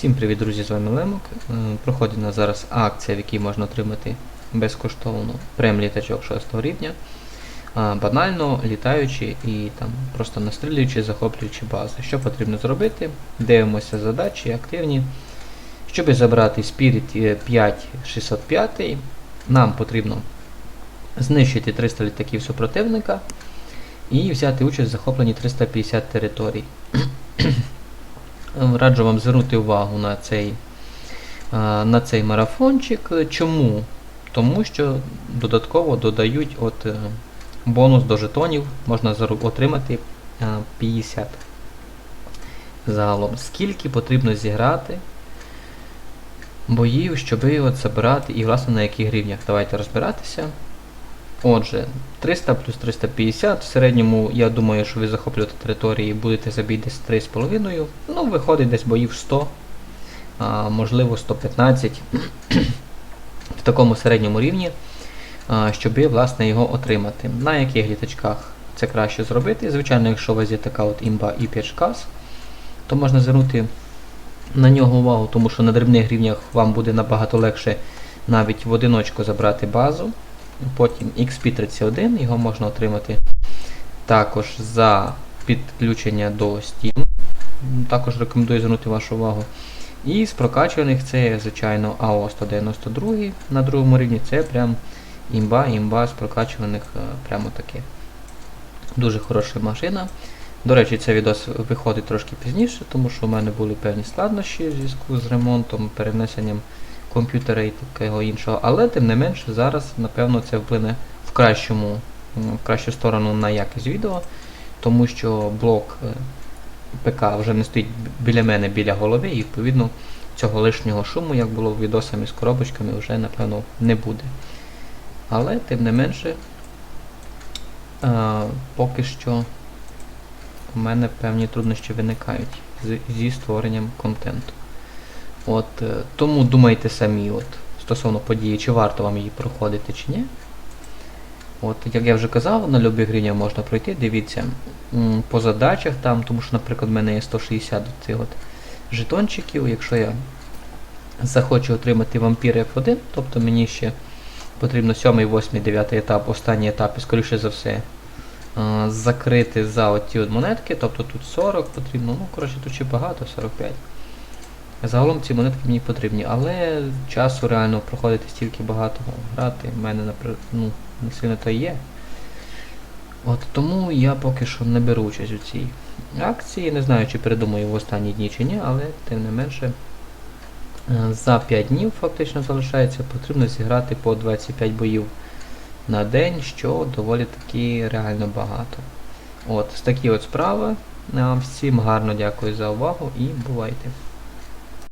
Всім привіт, друзі! З вами Лемок. Е, Проходить у нас зараз акція, в якій можна отримати безкоштовно прем-літачок 6 рівня. Банально літаючи і там просто настрілюючи, захоплюючи бази. Що потрібно зробити? Дивимося задачі активні. Щоб забрати Spirit 5605, нам потрібно знищити 300 літаків супротивника і взяти участь в захопленні 350 територій. Раджу вам звернути увагу на цей, на цей марафончик. Чому? Тому що додатково додають от, е, бонус до жетонів, можна отримати 50. Загалом, скільки потрібно зіграти боїв, щоб от забирати і власне на яких рівнях. Давайте розбиратися. Отже, 300 плюс 350. В середньому, я думаю, що ви захоплюєте території будете забити десь 3,5. Ну, виходить десь боїв 100, а, можливо 115 в такому середньому рівні, а, щоб власне його отримати. На яких літачках це краще зробити? Звичайно, якщо у вас є така от імба і 5 шкас, то можна звернути на нього увагу, тому що на дрібних рівнях вам буде набагато легше навіть в одиночку забрати базу. Потім XP31, його можна отримати також за підключення до Steam. Також рекомендую звернути вашу увагу. І з прокачуваних це, звичайно, AO192 на другому рівні. Це прям імба, імба з прокачуваних е, прямо таке. Дуже хороша машина. До речі, цей відос виходить трошки пізніше, тому що у мене були певні складнощі в зв'язку з ремонтом, перенесенням комп'ютера і такого іншого. Але тим не менше зараз, напевно, це вплине в кращому, в кращу сторону на якість відео, тому що блок е, ПК вже не стоїть біля мене, біля голови, і відповідно цього лишнього шуму, як було в відосами з коробочками, вже напевно не буде. Але тим не менше, е, поки що у мене певні труднощі виникають зі створенням контенту. От, е, тому думайте самі, от, стосовно події, чи варто вам її проходити, чи ні. От, як я вже казав, на любих рівнях можна пройти, дивіться по задачах там, тому що, наприклад, в мене є 160 цих от жетончиків. Якщо я захочу отримати вампір F1, тобто мені ще потрібно 7, 8, 9 етап, останній етап, і скоріше за все, е, закрити за оті от монетки, тобто тут 40 потрібно, ну, коротше, тут ще багато, 45. Загалом ці монетки мені потрібні, але часу реально проходити стільки багато грати, в мене, ну, не сильно то є. От тому я поки що не беру участь у цій акції. Не знаю, чи передумаю в останні дні чи ні, але тим не менше е, за 5 днів фактично залишається, потрібно зіграти по 25 боїв на день, що доволі таки реально багато. От, такі от справи. Всім гарно дякую за увагу і бувайте!